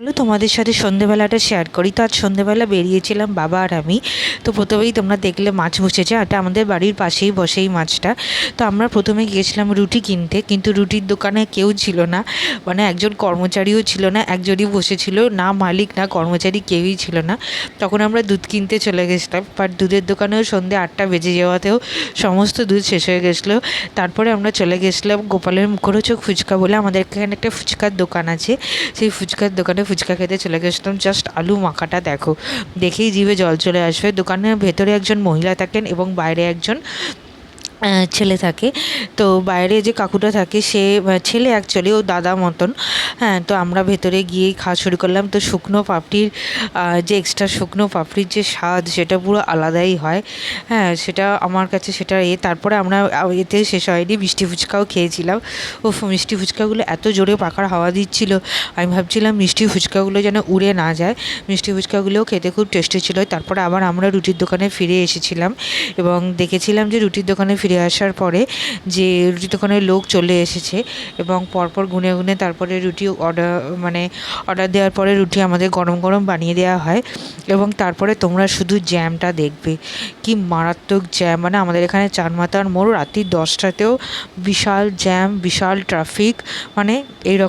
Hello তোমাদের সাথে সন্ধেবেলাটা share করি। তো আজ সন্ধেবেলা বেরিয়েছিলাম বাবা আর আমি। তো প্রথমেই তোমরা দেখলে মাছ বসেছে এটা আমাদের বাড়ির পাশেই বসে এই মাছটা। তো আমরা প্রথমে গিয়েছিলাম রুটি কিনতে, কিন্তু রুটির দোকানে কেউ ছিল না। মানে একজন কর্মচারীও ছিল না, একজনই বসেছিল। না মালিক, না কর্মচারী কেউই ছিল না। তখন আমরা দুধ কিনতে চলে গেছিলাম। বাট দুধের দোকানেও সন্ধে আটটা বেজে যাওয়াতেও সমস্ত দুধ শেষ হয়ে গেছিল। তারপরে আমরা চলে গেছিলাম গোপালের মুখরোচক ফুচকা বলে আমাদের এখানে একটা ফুচকার দোকান আছে। সেই ফুচকার দোকানে ফুচকা খেতে চলে গেছিলাম জাস্ট আলু মাখাটা দেখো। দেখেই জিভে জল চলে আসবে। দোকানের ভেতরে একজন মহিলা থাকেন এবং বাইরে একজন ছেলে থাকে। তো বাইরে যে কাকুটা থাকে, সে ছেলে অ্যাকচুয়ালি ও দাদা মতন। হ্যাঁ তো আমরা ভেতরে গিয়েই খাওয়া শুরু করলাম। তো শুকনো পাপড়ির যে এক্সট্রা শুকনো পাপড়ির যে স্বাদ, সেটা পুরো আলাদাই হয়। হ্যাঁ সেটা আমার কাছে সেটা এ। তারপরে আমরা এতে শেষ হয়নি, মিষ্টি ফুচকাও খেয়েছিলাম। ও মিষ্টি ফুচকাগুলো এত জোরে পাখার হাওয়া দিচ্ছিল। আমি ভাবছিলাম মিষ্টি ফুচকাগুলো যেন উড়ে না যায়। মিষ্টি ফুচকাগুলোও খেতে খুব টেস্টি ছিল। তারপরে আবার আমরা রুটির দোকানে ফিরে এসেছিলাম এবং দেখেছিলাম যে রুটির দোকানে ফিরে আসার পরে যে রুটির দোকানের লোক চলে এসেছে এবং পরপর গুনে গুনে তারপরে রুটি অর্ডার মানে অর্ডার দেওয়ার পরে রুটি আমাদের গরম গরম বানিয়ে দেওয়া হয় এবং তারপরে তোমরা শুধু জ্যামটা দেখবে। কি মারাত্মক জ্যাম মানে আমাদের এখানে চারমাথার মোড় রাত্রি দশটাতেও বিশাল জ্যাম বিশাল ট্রাফিক মানে এইরকম।